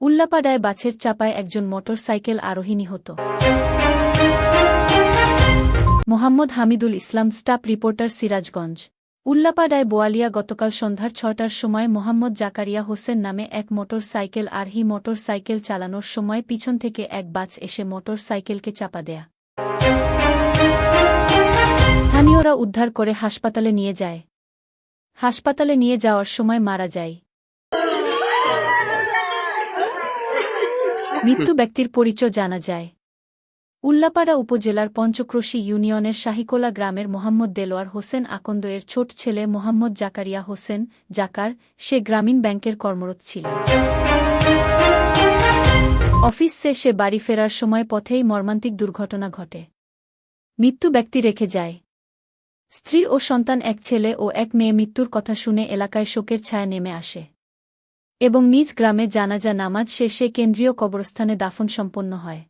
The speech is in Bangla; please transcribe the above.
উল্লাপাড়ায় বাছের চাপায় একজন মোটর সাইকেল আরোহী নিহত মোহাম্মদ হামিদুল ইসলাম, স্টাফ রিপোর্টার সিরাজগঞ্জ। উল্লাপাড়ায় বোয়ালিয়া গতকাল সন্ধ্যার ছটার সময় মোহাম্মদ জাকারিয়া হোসেন নামে এক মোটর সাইকেল আরহি মোটর সাইকেল চালানোর সময় পিছন থেকে এক বাস এসে মোটর সাইকেলকে চাপা দেয়া। স্থানীয়রা উদ্ধার করে হাসপাতালে নিয়ে যায়। হাসপাতালে নিয়ে যাওয়ার সময় মারা যায়। মৃত্যু ব্যক্তির পরিচয় জানা যায়। উল্লাপাড়া উপজেলার পঞ্চক্রোশী ইউনিয়নের শাহিকোলা গ্রামের মোহাম্মদ দেলোয়ার হোসেন আকন্দয়ের ছোট ছেলে মোহাম্মদ জাকারিয়া হোসেন জাকার, সে গ্রামীণ ব্যাংকের কর্মরত ছিল। অফিস শেষে বাড়ি ফেরার সময় পথেই মর্মান্তিক দুর্ঘটনা ঘটে। মৃত্যু ব্যক্তি রেখে যায়। স্ত্রী ও সন্তান এক ছেলে ও এক মেয়ে মৃত্যুর কথা শুনে এলাকায় শোকের ছায়া নেমে আসে। এবং নিজ গ্রামে জানাজা নামাজ শেষে কেন্দ্রীয় কবরস্থানে দাফন সম্পন্ন হয়।